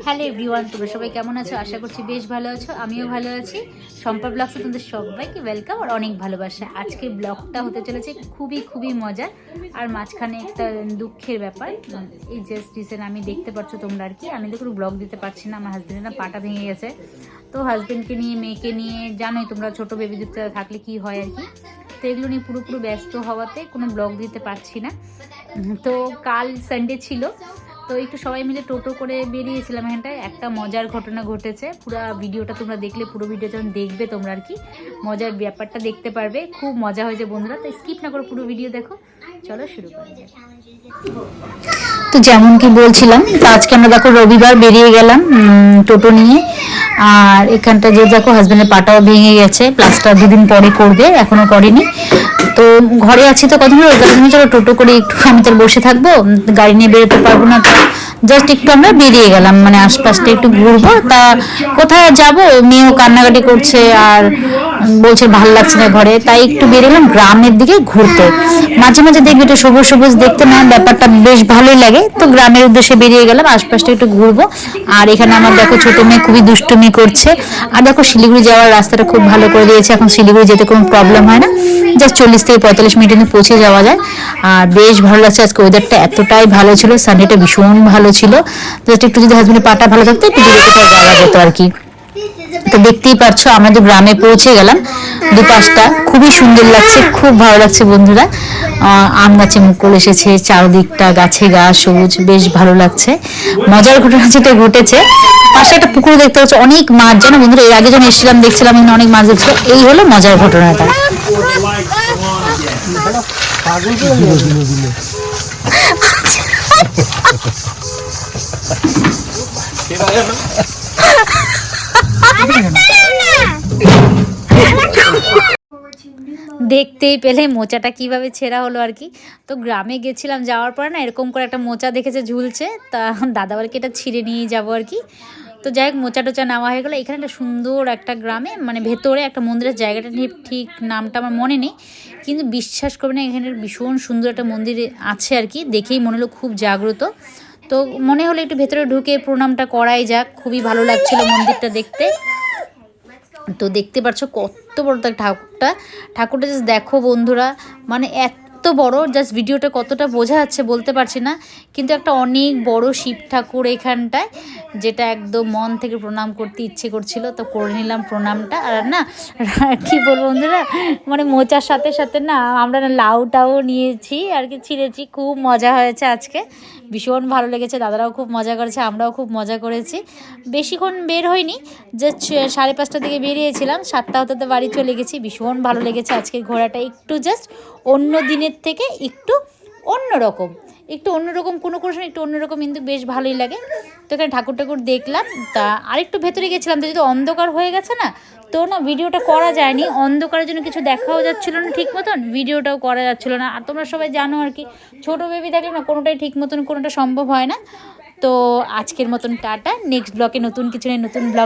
Hello everyone তোমরা সবাই কেমন আছো? আশা করছি বেশ ভালো আছো, আমিও ভালো আছি। সম্পা ব্লগসে তোমাদের সবাইকে ওয়েলকাম আর অনেক ভালোবাসা। আজকে ব্লগটা হতে চলেছে খুবই খুবই মজার আর মাঝখানে একটা দুঃখের ব্যাপার। এই জাস্ট রিসেন্ট আমি দেখতে পাচ্ছ তোমরা আর কি। আমি তো কোনো ব্লগ দিতে পারছি না, আমার হাজব্যান্ডের না পাটা ভেঙে গেছে। তো হাজব্যান্ডকে নিয়ে, মেয়েকে নিয়ে, জানোই তোমরা ছোটো বেবি দুধ থাকলে কি হয় আর কি। তো এগুলো নিয়ে পুরোপুরো ব্যস্ত হওয়াতে কোনো ব্লগ দিতে পারছি না। তো কাল সানডে ছিল তো একটু সবাই মিলে টোটো করে বেরিয়েছিলাম এখানটায়। একটা মজার ঘটনা ঘটেছে। পুরো ভিডিওটা তোমরা দেখলে, পুরো ভিডিও যখন দেখবে তোমরা আর কি, মজার ব্যাপারটা দেখতে পারবে। খুব মজা হয়েছে বন্ধুরা তো স্কিপ না করে পুরো ভিডিও দেখো। চলো শুরু করা যাক। তো যেমন কি বলছিলাম, তো আজকে আমরা দেখো রবিবার বেরিয়ে গেলাম টোটো নিয়ে। আর এখানটা যে দেখো হাজব্যান্ডের পাটাও ভেঙে গেছে প্লাস্টার দুদিন পরে করবে, এখনও করেনি। তো ঘরে আছি তো কতক্ষণ ওই কারণে চলো টোটো করে একটু, আমি তো বসে থাকব, গাড়ি নিয়ে বেরোতে পারব না। তো জাস্ট একটু আমরা বেরিয়ে গেলাম মানে আশপাশটা একটু ঘুরবো। তা কোথায় যাব? মেয়েও কান্নাকাটি করছে আর বলছে, ভালো লাগছে না ঘরে। তাই একটু বেরোলাম গ্রামের দিকে ঘুরতে। মাঝে মাঝে দেখবি একটু সবুজ সবুজ দেখতে, না? ব্যাপারটা বেশ ভালোই লাগে। তো গ্রামের উদ্দেশ্যে বেরিয়ে গেলাম, আশপাশটা একটু ঘুরবো। আর এখানে আমার দেখো ছোট মেয়ে খুবই দুষ্টুমি করছে। আর দেখো শিলিগুড়ি যাওয়ার রাস্তাটা খুব ভালো করে দিয়েছে। এখন শিলিগুড়ি যেতে কোনো প্রবলেম হয় না। জাস্ট চল্লিশ থেকে পঁয়তাল্লিশ কিন্তু পৌঁছে যাওয়া যায়। আর বেশ ভালো লাগছে, আজকে ওয়েদারটা এতটাই ভালো ছিল সানডেটা ভীষণ ভালো ছিল। জাস্ট একটু যদি হাজবেন্ডের পাটা ভালো থাকতো, একটু দূরে কোথাও যাওয়া যেত আর কি। তো দেখতেই পারছ, আমরা যে গ্রামে পৌঁছে গেলাম দুপাশটা, খুবই সুন্দর লাগছে, খুব ভালো লাগছে বন্ধুরা। আম গাছে মুকুল এসেছে, চারদিকটা গাছে গাছ সবুজ, বেশ ভালো লাগছে। মজার ঘটনা যেটা ঘটেছে, পাশে একটা পুকুর দেখতে পাচ্ছ, অনেক মাছ, জানো বন্ধুরা, এর আগে যখন এসেছিলাম, দেখছিলাম অনেক মাছ দেখছিল এই হলো মজার ঘটনাটা। দেখতেই পেলে মোচাটা কীভাবে ছেঁড়া হলো আর কি। তো গ্রামে গেছিলাম যাওয়ার পরে না এরকম করে একটা মোচা দেখেছে ঝুলছে। তা দাদাবারকে এটা ছিঁড়ে নিয়ে যাব আর কি। তো যাই হোক মোচা টোচা নেওয়া হয়ে গেলো। এখানে একটা সুন্দর একটা গ্রামে মানে ভেতরে একটা মন্দিরের জায়গাটা নিয়ে ঠিক নামটা আমার মনে নেই। কিন্তু বিশ্বাস করবে না, এখানে ভীষণ সুন্দর একটা মন্দির আছে আর কি, দেখেই মনে হলো খুব জাগ্রত। তো মনে হলো একটু ভেতরে ঢুকে প্রণামটা করাই যাক, খুবই ভালো লাগছিল মন্দিরটা দেখতে। তো দেখতে পাচ্ছ কত বড় তার ঠাকুরটা। ঠাকুরটা জাস্ট দেখো বন্ধুরা মানে এত বড় জাস্ট ভিডিওটা কতটা বোঝা যাচ্ছে বলতে পারছি না, কিন্তু একটা অনেক বড় শিব ঠাকুর এখানটায়, যেটা একদম মন থেকে প্রণাম করতে ইচ্ছে করছিল, তো করে নিলাম প্রণামটা। আর না, কি বলব বন্ধুরা মানে মোচার সাথে সাথে না, আমরা না লাউটাও নিয়েছি, আর কি ছিঁড়েছি, খুব মজা হয়েছে আজকে। ভীষণ ভালো লেগেছে, দাদারাও খুব মজা করেছে, আমরাও খুব মজা করেছি। বেশিক্ষণ বের হয়নি যে সাড়ে পাঁচটার দিকে বেরিয়েছিলাম, সাতটা হতে বাড়ি চলে গেছি, ভীষণ ভালো লেগেছে আজকের ঘোরাটা একটু জাস্ট অন্য দিনের থেকে একটু অন্যরকম। একটু অন্যরকম কোনো কোনো একটু অন্যরকম কিন্তু বেশ ভালোই লাগে। তো এখানে ঠাকুর ঠাকুর দেখলাম, তা আরেকটু ভেতরে গেছিলাম, তো যেহেতু অন্ধকার হয়ে গেছে না, তো না ভিডিওটা করা যায়নি। অন্ধকারের জন্য কিছু দেখাও যাচ্ছিল না ঠিক মতন, ভিডিওটাও করা যাচ্ছিল না। আর তোমরা সবাই জানো আর কি, ছোটো বেবি থাকলে না কোনোটাই ঠিক মতন, কোনোটা সম্ভব হয় না। তো আজকের মতন টাটা নেক্সট ব্লকে নতুন কিছু নেই নতুন ব্লগ